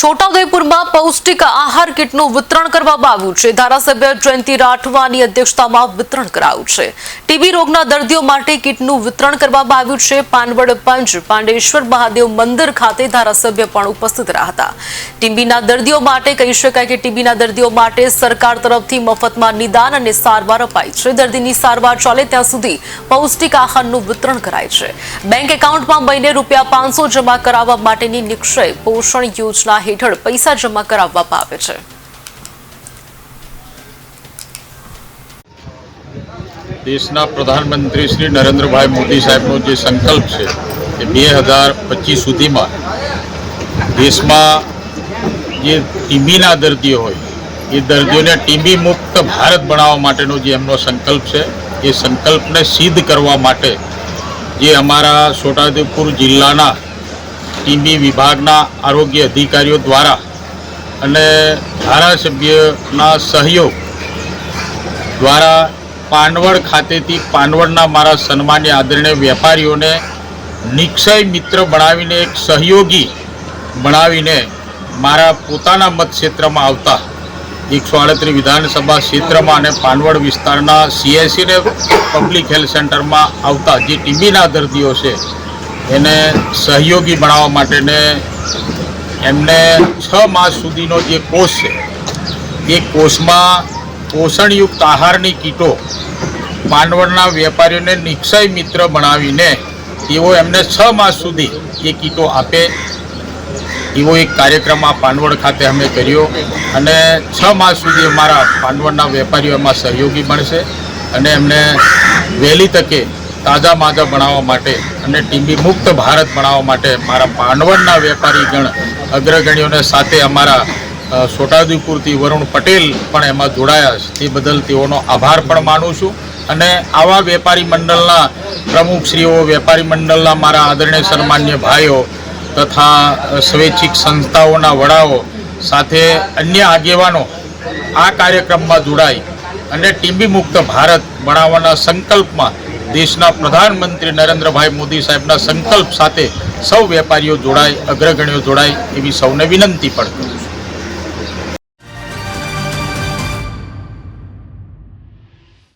છોટાઉદેપુરમાં પૌષ્ટિક આહાર કીટનું વિતરણ કરવામાં આવ્યું છે. ધારાસભ્ય જયંતિ રાઠવાની અધ્યક્ષતામાં વિતરણ કરાયું છે. ટીબી રોગના દર્દીઓ માટે કીટનું વિતરણ કરવામાં આવ્યું છે. પાનવડ પંચ, પાંડેશ્વર મહાદેવ મંદિર ખાતે ધારાસભ્ય પણ ઉપસ્થિત રહ્યા હતા. ટીબીના દર્દીઓ માટે, કહી શકાય કે ટીબીના દર્દીઓ માટે સરકાર તરફથી મફતમાં નિદાન અને સારવાર અપાય છે. દર્દીની સારવાર ચાલે ત્યાં સુધી પૌષ્ટિક આહારનું વિતરણ કરાય છે. બેંક એકાઉન્ટમાં મહિને રૂપિયા પાંચસો જમા કરાવવા માટેની નિક્ષય પોષણ યોજના હેઠળ પૈસા જમા કરાવવામાં આવે છે. દેશના પ્રધાનમંત્રી શ્રી નરેન્દ્રભાઈ મોદી સાહેબનો જે સંકલ્પ છે કે બે હજાર પચીસ સુધીમાં દેશમાં જે ટીબીના દર્દીઓ હોય, એ દર્દીઓને ટીબી મુક્ત ભારત બનાવવા માટેનો જે એમનો સંકલ્પ છે, એ સંકલ્પને સિદ્ધ કરવા માટે જે અમારા છોટાઉદેપુર જિલ્લાના ટીબી વિભાગના આરોગ્ય અધિકારીઓ દ્વારા અને ધારાસભ્યના સહયોગ દ્વારા પાનવડ ખાતેથી પાનવડના મારા સન્માન્ય આદરણીય વેપારીઓને નિક્ષય મિત્ર બનાવીને એક સહયોગી બનાવીને મારા પોતાના મત ક્ષેત્રમાં આવતા એકસો આડત્રીસ વિધાનસભા ક્ષેત્રમાં અને પાનવડ વિસ્તારના સીએસસીને પબ્લિક હેલ્થ સેન્ટરમાં આવતા જે ટીબીના દર્દીઓ છે એને સહયોગી બનાવવા માટેને એમને છ માસ સુધીનો જે કોર્સ છે, એ કોર્સમાં પોષણયુક્ત આહારની કીટો માંડવડના વેપારીઓને નિક્ષય મિત્ર બનાવીને તેઓ એમને છ માસ સુધી એ કીટો આપે. એવો એક કાર્યક્રમ આ પાંડવડ ખાતે અમે કર્યો અને છ માસ સુધી અમારા પાંડવડના વેપારીઓ એમાં સહયોગી બનશે અને એમને વહેલી તકે તાજા માજા બનાવવા માટે અને ટીબી મુક્ત ભારત બનાવવા માટે મારા પાંડવડના વેપારીગણ અગ્રગણ્યોને સાથે અમારા અ, વરુણ પટેલ પણ એમાં જોડાયા છે. તે બદલ તેઓનો આભાર પણ માનું છું. અને આવા વેપારી મંડળના પ્રમુખશ્રીઓ વેપારી મંડળના મારા આદરણીય સન્માન્ય ભાઈઓ તથા સ્વૈચ્છિક સંસ્થાઓના વડાઓ સાથે અન્ય આગેવાનો આ કાર્યક્રમમાં જોડાઈ અને ટીબી મુક્ત ભારત બનાવવાના સંકલ્પમાં દેશના પ્રધાનમંત્રી નરેન્દ્રભાઈ મોદી સાહેબના સંકલ્પ સાથે સૌ વેપારીઓ જોડાય અગ્રગણ્યો જોડાય એવી સૌને વિનંતી પણ કરું